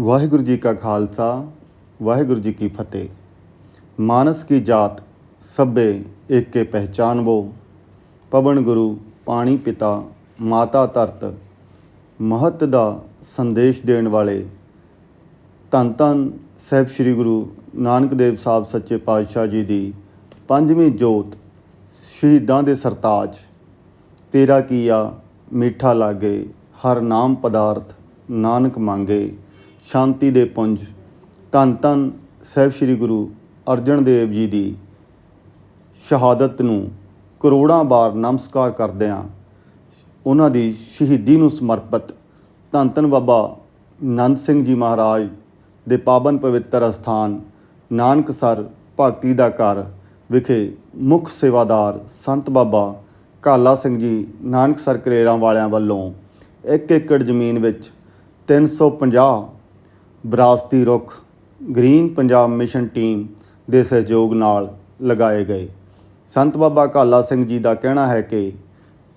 ਵਾਹਿਗੁਰੂ ਜੀ ਕਾ ਖਾਲਸਾ, ਵਾਹਿਗੁਰੂ ਜੀ ਕੀ ਫਤਿਹ। ਮਾਨਸ ਕੀ ਜਾਤ ਸਭੇ ਏਕੇ ਪਹਿਚਾਨਵੋ। ਪਵਨ ਗੁਰੂ, ਪਾਣੀ ਪਿਤਾ, ਮਾਤਾ ਧਰਤ, ਮਹਤ ਦਾ ਸੰਦੇਸ਼ ਦੇਣ ਵਾਲੇ ਧੰਨ ਧੰਨ ਸਾਹਿਬ ਸ੍ਰੀ ਗੁਰੂ ਨਾਨਕ ਦੇਵ ਸਾਹਿਬ ਸੱਚੇ ਪਾਤਸ਼ਾਹ ਜੀ ਦੀ ਪੰਜਵੀਂ ਜੋਤ ਸ਼ਹੀਦਾਂ ਦੇ ਸਰਤਾਜ, ਤੇਰਾ ਕੀਆ ਮਿੱਠਾ ਲਾਗੇ, ਹਰ ਨਾਮ ਪਦਾਰਥ ਨਾਨਕ ਮੰਗੇ। ਸ਼ਾਂਤੀ ਦੇ ਪੁੰਜ। ਧੰਨ ਧੰਨ ਸਾਹਿਬ ਸ੍ਰੀ ਗੁਰੂ ਅਰਜਨ ਦੇਵ ਜੀ ਦੀ ਸ਼ਹਾਦਤ ਨੂੰ ਕਰੋੜਾਂ ਵਾਰ ਨਮਸਕਾਰ ਕਰਦਿਆਂ ਉਹਨਾਂ ਦੀ ਸ਼ਹੀਦੀ ਨੂੰ ਸਮਰਪਿਤ ਧੰਨ ਧੰਨ ਬਾਬਾ ਨੰਦ ਸਿੰਘ ਜੀ ਮਹਾਰਾਜ ਦੇ ਪਾਵਨ ਪਵਿੱਤਰ ਅਸਥਾਨ ਨਾਨਕਸਰ ਭਗਤੀ ਦਾ ਘਰ ਵਿਖੇ ਮੁੱਖ ਸੇਵਾਦਾਰ ਸੰਤ ਬਾਬਾ ਕਾਲਾ ਸਿੰਘ ਜੀ ਨਾਨਕਸਰ ਕਰੇਰਾਂ ਵਾਲਿਆਂ ਵੱਲੋਂ ਇੱਕ ਏਕੜ ਜ਼ਮੀਨ ਵਿੱਚ 350 ਵਿਰਾਸਤੀ ਰੁੱਖ, ਗ੍ਰੀਨ ਪੰਜਾਬ ਮਿਸ਼ਨ ਟੀਮ ਦੇ ਸਹਿਯੋਗ ਨਾਲ ਲਗਾਏ ਗਏ। ਸੰਤ ਬਾਬਾ ਕਾਲਾ ਸਿੰਘ ਜੀ ਦਾ ਕਹਿਣਾ ਹੈ ਕਿ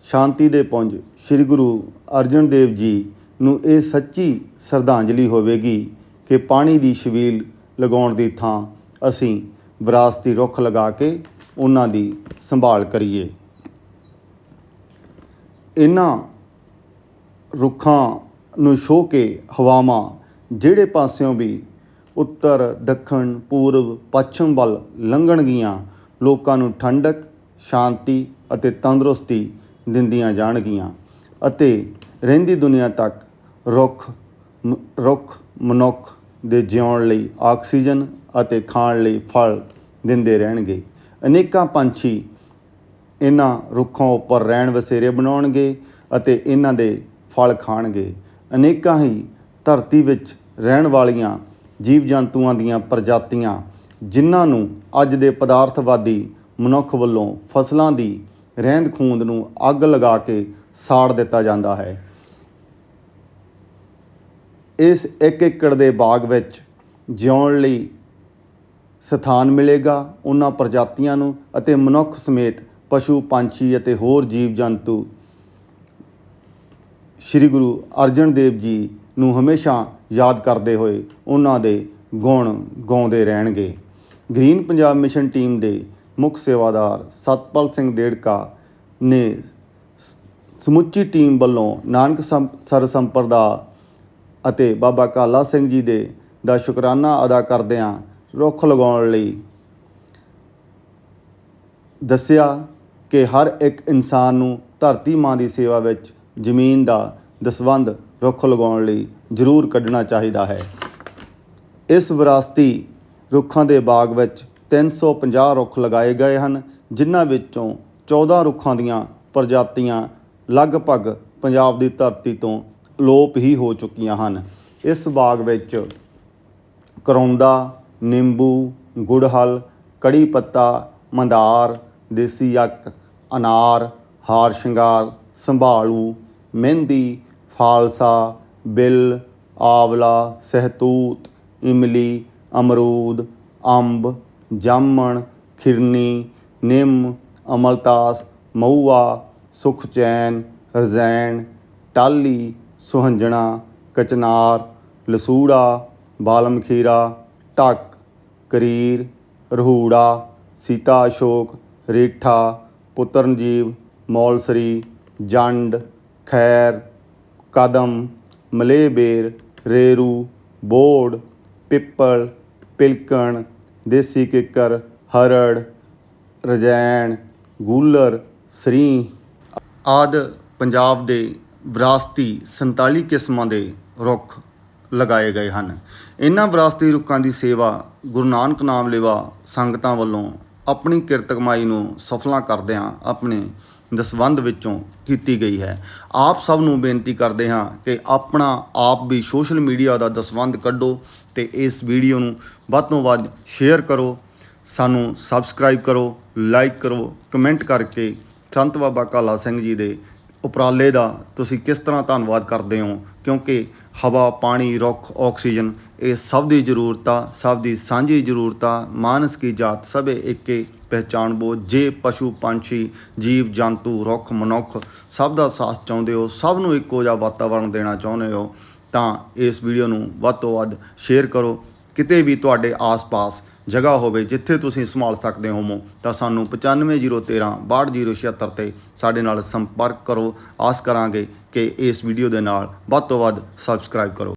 ਸ਼ਾਂਤੀ ਦੇ ਪੁੰਜ ਸ੍ਰੀ ਗੁਰੂ ਅਰਜਨ ਦੇਵ ਜੀ ਨੂੰ ਇਹ ਸੱਚੀ ਸ਼ਰਧਾਂਜਲੀ ਹੋਵੇਗੀ ਕਿ ਪਾਣੀ ਦੀ ਛਬੀਲ ਲਗਾਉਣ ਦੀ ਥਾਂ ਅਸੀਂ ਵਿਰਾਸਤੀ ਰੁੱਖ ਲਗਾ ਕੇ ਉਹਨਾਂ ਦੀ ਸੰਭਾਲ ਕਰੀਏ। ਇਹਨਾਂ ਰੁੱਖਾਂ ਨੂੰ ਛੋਹ ਕੇ ਹਵਾਵਾਂ ਜਿਹੜੇ ਪਾਸਿਓਂ ਵੀ ਉੱਤਰ, ਦੱਖਣ, ਪੂਰਬ, ਪੱਛਮ ਵੱਲ ਲੰਘਣਗੀਆਂ ਲੋਕਾਂ ਨੂੰ ਠੰਡਕ, ਸ਼ਾਂਤੀ ਅਤੇ ਤੰਦਰੁਸਤੀ ਦਿੰਦੀਆਂ ਜਾਣਗੀਆਂ ਅਤੇ ਰਹਿੰਦੀ ਦੁਨੀਆ ਤੱਕ ਰੁੱਖ ਰੁੱਖ, ਮਨੁੱਖ ਦੇ ਜਿਉਣ ਲਈ ਆਕਸੀਜਨ ਅਤੇ ਖਾਣ ਲਈ ਫਲ ਦਿੰਦੇ ਰਹਿਣਗੇ। ਅਨੇਕਾਂ ਪੰਛੀ ਇਹਨਾਂ ਰੁੱਖਾਂ ਉੱਪਰ ਰਹਿਣ ਵਸੇਰੇ ਬਣਾਉਣਗੇ ਅਤੇ ਇਹਨਾਂ ਦੇ ਫਲ ਖਾਣਗੇ। ਅਨੇਕਾਂ ਹੀ ਧਰਤੀ ਵਿੱਚ ਰਹਿਣ ਵਾਲੀਆਂ ਜੀਵ ਜੰਤੂਆਂ ਦੀਆਂ ਪ੍ਰਜਾਤੀਆਂ, ਜਿਨ੍ਹਾਂ ਨੂੰ ਅੱਜ ਦੇ ਪਦਾਰਥਵਾਦੀ ਮਨੁੱਖ ਵੱਲੋਂ ਫਸਲਾਂ ਦੀ ਰਹਿੰਦ ਖੂੰਦ ਨੂੰ ਅੱਗ ਲਗਾ ਕੇ ਸਾੜ ਦਿੱਤਾ ਜਾਂਦਾ ਹੈ। ਇਸ ਇੱਕ ਏਕੜ ਦੇ ਬਾਗ ਵਿੱਚ ਜਿਉਣ ਲਈ ਸਥਾਨ ਮਿਲੇਗਾ ਉਹਨਾਂ ਪ੍ਰਜਾਤੀਆਂ ਨੂੰ ਅਤੇ ਮਨੁੱਖ ਸਮੇਤ ਪਸ਼ੂ, ਪੰਛੀ ਅਤੇ ਹੋਰ ਜੀਵ ਜੰਤੂ ਸ੍ਰੀ ਗੁਰੂ ਅਰਜਨ ਦੇਵ ਜੀ ਨੂੰ ਹਮੇਸ਼ਾ ਯਾਦ ਕਰਦੇ ਹੋਏ ਉਹਨਾਂ ਦੇ ਗੁਣ ਗਾਉਂਦੇ ਰਹਿਣਗੇ। ਗ੍ਰੀਨ ਪੰਜਾਬ ਮਿਸ਼ਨ ਟੀਮ ਦੇ ਮੁੱਖ ਸੇਵਾਦਾਰ ਸਤਪਾਲ ਸਿੰਘ ਦੇੜਕਾ ਨੇ ਸਮੁੱਚੀ ਟੀਮ ਵੱਲੋਂ ਨਾਨਕ ਸੰ- ਸਰ ਸੰਪਰਦਾ ਅਤੇ ਬਾਬਾ ਕਾਲਾ ਸਿੰਘ ਜੀ ਦੇ, ਦਾ ਸ਼ੁਕਰਾਨਾ ਅਦਾ ਕਰਦਿਆਂ ਰੁੱਖ ਲਗਾਉਣ ਲਈ ਦੱਸਿਆ ਕਿ ਹਰ ਇੱਕ ਇਨਸਾਨ ਨੂੰ ਧਰਤੀ ਮਾਂ ਦੀ ਸੇਵਾ ਵਿੱਚ ਜ਼ਮੀਨ ਦਾ ਦਸਵੰਧ ਰੁੱਖ ਲਗਾਉਣ ਲਈ ਜ਼ਰੂਰ ਕੱਢਣਾ ਚਾਹੀਦਾ ਹੈ। ਇਸ ਵਿਰਾਸਤੀ ਰੁੱਖਾਂ ਦੇ ਬਾਗ ਵਿੱਚ 350 ਰੁੱਖ ਲਗਾਏ ਗਏ ਹਨ, ਜਿਨ੍ਹਾਂ ਵਿੱਚੋਂ 14 ਰੁੱਖਾਂ ਦੀਆਂ ਪ੍ਰਜਾਤੀਆਂ ਲਗਭਗ ਪੰਜਾਬ ਦੀ ਧਰਤੀ ਤੋਂ ਅਲੋਪ ਹੀ ਹੋ ਚੁੱਕੀਆਂ ਹਨ। ਇਸ ਬਾਗ ਵਿੱਚ ਕਰੌਂਦਾ ਨਿੰਬੂ, ਗੁੜਹਲ ਕੜੀ ਪੱਤਾ ਮੰਦਾਰ, ਦੇਸੀ ਅੱਕ ਅਨਾਰ, ਹਾਰ ਸ਼ਿੰਗਾਰ, ਸੰਭਾਲੂ, ਮਹਿੰਦੀ ਫਾਲਸਾ ਬਿੱਲ, ਆਵਲਾ, ਸਹਿਤੂਤ, ਇਮਲੀ, ਅਮਰੂਦ, ਅੰਬ, ਜਾਮਣ, ਖਿਰਨੀ, ਨਿੰਮ, ਅਮਲਤਾਸ, ਮਊਆ, ਸੁਖਚੈਨ ਰਜ਼ੈਣ ਟਾਲੀ, ਸੁਹੰਜਣਾ, ਕਚਨਾਰ, ਲਸੂੜਾ, ਬਾਲਮਖੀਰਾ, ਢੱਕ, ਕਰੀਰ, ਰਹੂੜਾ, ਸੀਤਾ ਅਸ਼ੋਕ, ਰੇਠਾ, ਪੁੱਤਰਨਜੀਵ, ਮੌਲਸਰੀ, ਜੰਡ, ਖੈਰ ਕਦਮ, ਮਲੇਬੇਰ, ਰੇਰੂ, ਬੋੜ, ਪਿੱਪਲ, ਪਿਲਕਣ, ਦੇਸੀ ਕਿੱਕਰ, ਹਰੜ, ਰਜੈਣ, ਗੂਲਰ, ਸਰੀ ਆਦ ਪੰਜਾਬ ਦੇ ਵਿਰਾਸਤੀ 47 ਕਿਸਮਾਂ ਦੇ ਰੁੱਖ ਲਗਾਏ ਗਏ ਹਨ। ਇਹਨਾਂ ਵਿਰਾਸਤੀ ਰੁੱਖਾਂ ਦੀ ਸੇਵਾ ਗੁਰੂ ਨਾਨਕ ਨਾਮ ਲੇਵਾ ਸੰਗਤਾਂ ਵੱਲੋਂ ਆਪਣੀ ਕਿਰਤ ਕਮਾਈ ਨੂੰ ਸਫਲਾ ਕਰਦਿਆਂ ਆਪਣੇ ਦਸਵੰਧ ਵਿੱਚੋਂ ਕੀਤੀ ਗਈ ਹੈ। ਆਪ ਸਭ ਨੂੰ ਬੇਨਤੀ ਕਰਦੇ ਹਾਂ ਕਿ ਆਪਣਾ ਆਪ ਵੀ ਸੋਸ਼ਲ ਮੀਡੀਆ ਦਾ ਦਸਵੰਧ ਕੱਢੋ ਤੇ ਇਸ ਵੀਡੀਓ ਨੂੰ ਵੱਧ ਤੋਂ ਵੱਧ ਸ਼ੇਅਰ ਕਰੋ, ਸਾਨੂੰ ਸਬਸਕ੍ਰਾਈਬ ਕਰੋ, ਲਾਈਕ ਕਰੋ, ਕਮੈਂਟ ਕਰਕੇ ਸੰਤ ਬਾਬਾ ਕਾਲਾ ਸਿੰਘ ਜੀ ਦੇ ਉਪਰਾਲੇ ਦਾ ਤੁਸੀਂ ਕਿਸ ਤਰ੍ਹਾਂ ਧੰਨਵਾਦ ਕਰਦੇ ਹੋ? ਕਿਉਂਕਿ ਹਵਾ, ਪਾਣੀ, ਰੁੱਖ, ਆਕਸੀਜਨ ਇਹ ਸਭ ਦੀ ਜ਼ਰੂਰਤ ਆ ਸਭ ਦੀ ਸਾਂਝੀ ਜ਼ਰੂਰਤ ਆ ਮਾਨਸ ਕੀ ਜਾਤ ਸਭੇ ਇੱਕੇ ਪਹਿਚਾਣ ਬੋ, ਜੇ ਪਸ਼ੂ, ਪੰਛੀ, ਜੀਵ, ਜੰਤੂ, ਰੁੱਖ, ਮਨੁੱਖ ਸਭ ਦਾ ਸਾਥ ਚਾਹੁੰਦੇ ਹੋ, ਸਭ ਨੂੰ ਇੱਕੋ ਜਿਹਾ ਵਾਤਾਵਰਣ ਦੇਣਾ ਚਾਹੁੰਦੇ ਹੋ, ਤਾਂ ਇਸ ਵੀਡੀਓ ਨੂੰ ਵੱਧ ਤੋਂ ਵੱਧ ਸ਼ੇਅਰ ਕਰੋ। ਕਿਤੇ ਵੀ ਤੁਹਾਡੇ ਆਸ-ਪਾਸ ਜਗ੍ਹਾ ਹੋਵੇ, ਜਿੱਥੇ ਤੁਸੀਂ ਸੰਭਾਲ ਸਕਦੇ ਹੋਵੋ, ਤਾਂ ਸਾਨੂੰ 95013 62076 ਤੇ ਸਾਡੇ ਨਾਲ ਸੰਪਰਕ ਕਰੋ। ਆਸ ਕਰਾਂਗੇ ਕਿ ਇਸ ਵੀਡੀਓ ਦੇ ਨਾਲ ਵੱਧ ਤੋਂ ਵੱਧ ਸਬਸਕ੍ਰਾਈਬ ਕਰੋ।